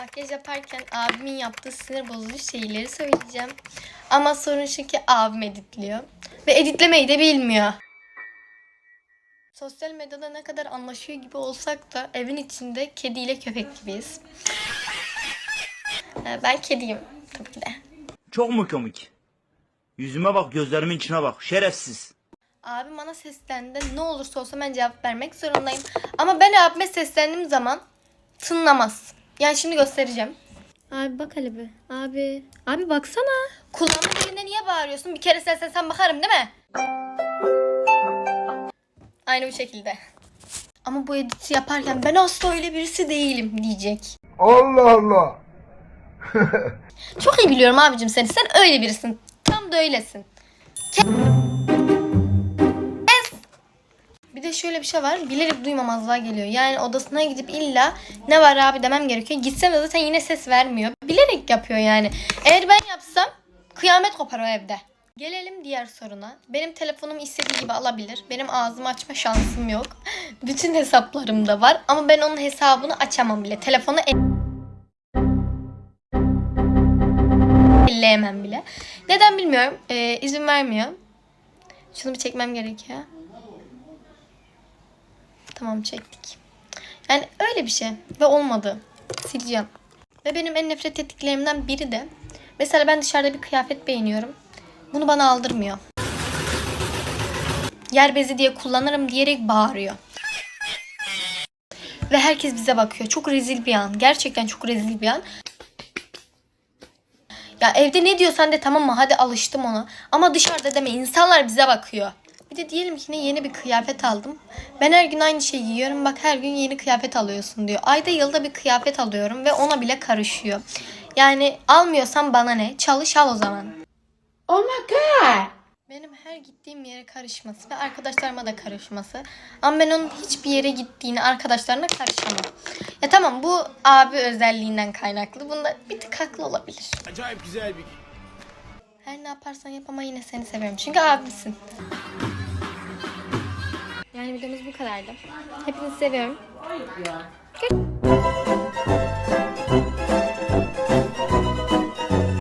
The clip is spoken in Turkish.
makyaj yaparken abimin yaptığı sinir bozucu şeyleri söyleyeceğim. Ama sorun şu ki abim editliyor. Ve editlemeyi de bilmiyor. Sosyal medyada ne kadar anlaşıyor gibi olsak da evin içinde kediyle köpek gibiyiz. Ben kediyim tabii ki de. Çok mu komik? Yüzüme bak, gözlerimin içine bak. Şerefsiz. Abim bana seslendiğinde ne olursa olsa ben cevap vermek zorundayım. Ama ben abime seslendiğim zaman tınlamaz. Yani şimdi göstereceğim. Abi bak hele bir. Abi. Abi baksana. Kulağımın dibinde niye bağırıyorsun? Bir kere seslensen bakarım değil mi? Aynı bu şekilde. Ama bu editi yaparken ben asla öyle birisi değilim diyecek. Allah Allah. Çok iyi biliyorum abicim seni. Sen öyle birisin. Tam da öylesin. Kes. De şöyle bir şey var. Bilerek duymamazlığa geliyor. Yani odasına gidip illa ne var abi demem gerekiyor. Gitsem de zaten yine ses vermiyor. Bilerek yapıyor yani. Eğer ben yapsam kıyamet kopar o evde. Gelelim diğer soruna. Benim telefonumu istediği gibi alabilir. Benim ağzımı açma şansım yok. Bütün hesaplarımda var. Ama ben onun hesabını açamam bile. Telefonu elleyemem bile. Neden bilmiyorum. Ee, izin vermiyor. Şunu bir çekmem gerekiyor. Tamam çektik. Yani öyle bir şey. Ve olmadı. Sileceğim. Ve benim en nefret ettiklerimden biri de mesela ben dışarıda bir kıyafet beğeniyorum. Bunu bana aldırmıyor. Yer bezi diye kullanırım diyerek bağırıyor. Ve herkes bize bakıyor. Çok rezil bir an. Gerçekten çok rezil bir an. Ya evde ne diyorsan de tamam mı hadi alıştım ona. Ama dışarıda deme insanlar bize bakıyor. Bir de diyelim ki yine yeni bir kıyafet aldım. Ben her gün aynı şeyi giyiyorum. Bak her gün yeni kıyafet alıyorsun diyor. Ayda yılda bir kıyafet alıyorum ve ona bile karışıyor. Yani almıyorsan bana ne? Çalış al o zaman. Oh my god. Benim her gittiğim yere karışması ve arkadaşlarıma da karışması. Ama ben onun hiçbir yere gittiğini arkadaşlarına karışamam. Ya tamam bu abi özelliğinden kaynaklı. Bunda bir tık haklı olabilir. Acayip güzel bir Her ne yaparsan yap ama yine seni seviyorum. Çünkü abimsin. Videomuz bu kadardı. Hepinizi seviyorum. Gör-